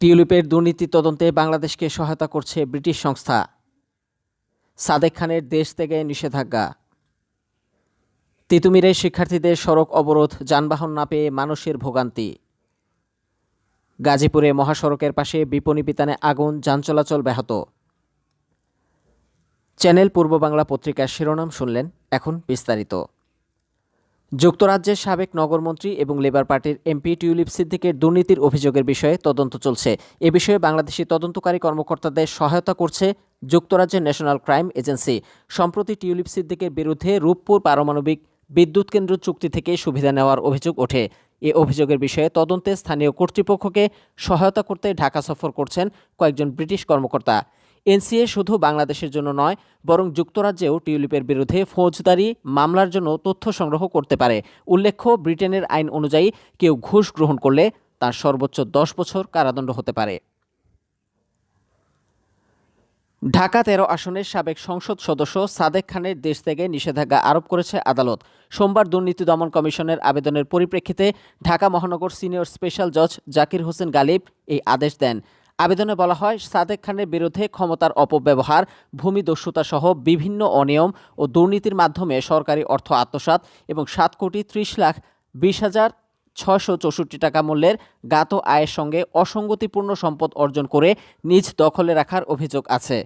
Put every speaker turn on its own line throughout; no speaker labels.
টিউলিপের দুর্নীতি তদন্তে বাংলাদেশকে সহায়তা করছে ব্রিটিশ সংস্থা। সাদেক খানের দেশ থেকে নিষেধাজ্ঞা। তিতুমিরে শিক্ষার্থীদের সড়ক অবরোধ, যানবাহন না পেয়ে মানুষের ভোগান্তি। গাজীপুরে মহাসড়কের পাশে বিপণী বিতানে আগুন, যান চলাচল ব্যাহত। চ্যানেল পূর্ব বাংলা পত্রিকার শিরোনাম শুনলেন এখন বিস্তারিত। যুক্তরাজ্যের সাবেক নগরমন্ত্রী এবং লেবার পার্টির এমপি টিউলিপ সিদ্দিকের দুর্নীতির অভিযোগের বিষয়ে তদন্ত চলছে। এ বিষয়ে বাংলাদেশি তদন্তকারী কর্মকর্তাদের সহায়তা করছে যুক্তরাজ্যের ন্যাশনাল ক্রাইম এজেন্সি। সম্প্রতি টিউলিপ সিদ্দিকের বিরুদ্ধে রূপপুর পারমাণবিক বিদ্যুৎ কেন্দ্র চুক্তি থেকে সুবিধা নেওয়ার অভিযোগ ওঠে। এ অভিযোগের বিষয়ে তদন্তে স্থানীয় কর্তৃপক্ষকে সহায়তা করতে ঢাকা সফর করছেন কয়েকজন ব্রিটিশ কর্মকর্তা। এনসিএ শুধু বাংলাদেশের জন্য নয়, বরং যুক্তরাজ্যেও টিউলিপের বিরুদ্ধে ফৌজদারি মামলার জন্য তথ্য সংগ্রহ করতে পারে। উল্লেখ্য, ব্রিটেনের আইন অনুযায়ী কেউ ঘুষ গ্রহণ করলে তার সর্বোচ্চ দশ বছর কারাদণ্ড হতে পারে। ঢাকা তেরো আসনের সাবেক সংসদ সদস্য সাদেক খানের দেশ থেকে নিষেধাজ্ঞা আরোপ করেছে আদালত। সোমবার দুর্নীতি দমন কমিশনের আবেদনের পরিপ্রেক্ষিতে ঢাকা মহানগর সিনিয়র স্পেশাল জজ জাকির হোসেন গালিব এই আদেশ দেন। আবেদনে বলা হয়, সাদেক খানের বিরুদ্ধে ক্ষমতার অপব্যবহার ভূমিদস্যুতা সহ বিভিন্ন অনিয়ম ও দুর্নীতির মাধ্যমে সরকারি অর্থ আত্মসাত এবং সাত কোটি ত্রিশ লাখ বিশ হাজার ছয়শো চৌষট্টি টাকা মূল্যের গাত আয়ের সঙ্গে অসঙ্গতিপূর্ণ সম্পদ অর্জন করে নিজ দখলে রাখার অভিযোগ আছে।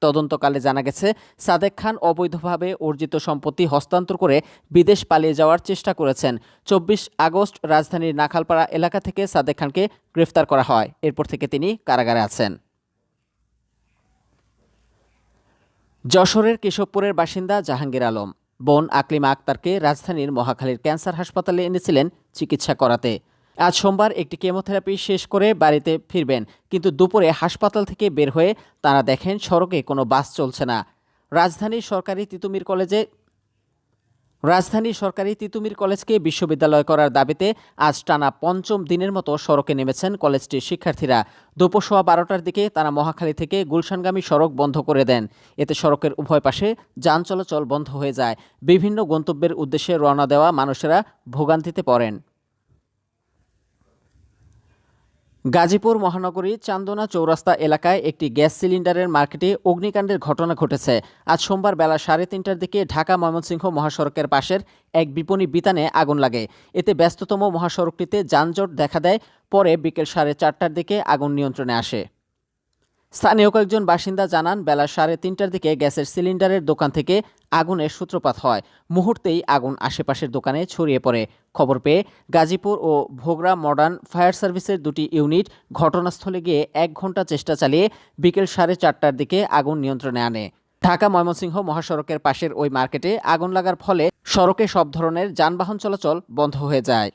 তদন্তকালে জানা গেছে, সাদেক খান অবৈধভাবে অর্জিত সম্পত্তি হস্তান্তর করে বিদেশ পালিয়ে যাওয়ার চেষ্টা করেছেন। চব্বিশ আগস্ট রাজধানীর নাখালপাড়া এলাকা থেকে সাদেক খানকে গ্রেফতার করা হয়। এরপর থেকে তিনি কারাগারে আছেন। যশোরের কেশবপুরের বাসিন্দা জাহাঙ্গীর আলম। বোন আকলিমা আক্তারকে রাজধানীর মহাখালীর ক্যান্সার হাসপাতালে এনেছিলেন চিকিৎসা করাতে। আজ সোমবার একটি কেমোথেরাপি শেষ করে বাড়িতে ফিরবেন, কিন্তু দুপুরে হাসপাতাল থেকে বের হয়ে তারা দেখেন সড়কে কোনো বাস চলছে না। রাজধানীর সরকারি তিতুমির কলেজে রাজধানীর সরকারি তিতুমির কলেজকে বিশ্ববিদ্যালয় করার দাবিতে আজ টানা পঞ্চম দিনের মতো সড়কে নেমেছেন কলেজটির শিক্ষার্থীরা। দুপুর সোয়া বারোটার দিকে তারা মহাখালী থেকে গুলশানগামী সড়ক বন্ধ করে দেন। এতে সড়কের উভয় পাশে যান চলাচল বন্ধ হয়ে যায়। বিভিন্ন গন্তব্যের উদ্দেশ্যে রওনা দেওয়া মানুষেরা ভোগান্তিতে পড়েন। গাজীপুর মহানগরী চান্দনা চৌরাস্তা এলাকায় একটি গ্যাস সিলিন্ডারের মার্কেটে অগ্নিকাণ্ডের ঘটনা ঘটেছে। আজ সোমবার বেলা সাড়ে তিনটার দিকে ঢাকা ময়মনসিংহ মহাসড়কের পাশের এক বিপণী বিতানে আগুন লাগে। এতে ব্যস্ততম মহাসড়কটিতে যানজট দেখা দেয়, পরে বিকেল সাড়ে চারটার দিকে আগুন নিয়ন্ত্রণে আসে। স্থানীয় কয়েকজন বাসিন্দা জানান, বেলা সাড়ে তিনটার দিকে গ্যাসের সিলিন্ডারের দোকান থেকে আগুনের সূত্রপাত হয়। মুহূর্তেই আগুন আশেপাশের দোকানে ছড়িয়ে পড়ে। খবর পেয়ে গাজীপুর ও ভোগড়া মডার্ন ফায়ার সার্ভিসের দুটি ইউনিট ঘটনাস্থলে গিয়ে এক ঘণ্টা চেষ্টা চালিয়ে বিকেল সাড়ে চারটার দিকে আগুন নিয়ন্ত্রণে আনে। ঢাকা ময়মনসিংহ মহাসড়কের পাশের ওই মার্কেটে আগুন লাগার ফলে সড়কে সব ধরনের যানবাহন চলাচল বন্ধ হয়ে যায়।